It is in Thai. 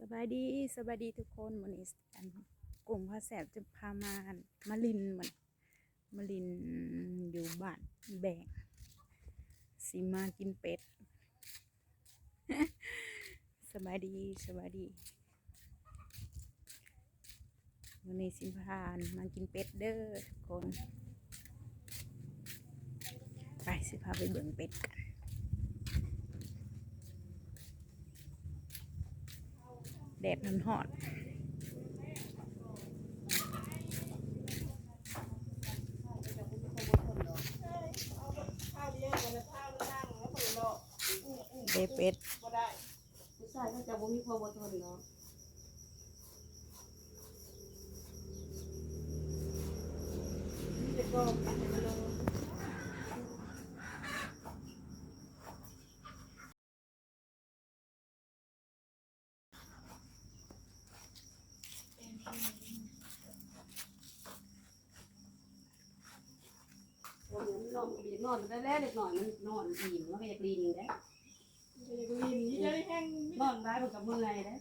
สบายดีสบายดีทุกคนวันนี้อันกลุ่มพระแสบจะพามามาลินเหมือนมาลินอยู่บ้านแบ่งสีมากินเป็ดสบายดีสบายดีวันนี้สิพานมากินเป็ดเด้อทุกคน ไปสิพาไปเบิ่งเป็ดกัน แดดมันหอดเดเป็ดผู้ชายก็จะบ่มีความอดทนเนาะแต่ก็นอนนอนนอนได้แล้วเด็กหน่อยมันนอนอิ่มแล้วก็อยากลีนได้เรียนนี่จะได้แห้งนอนได้มันกับเมื่อยได้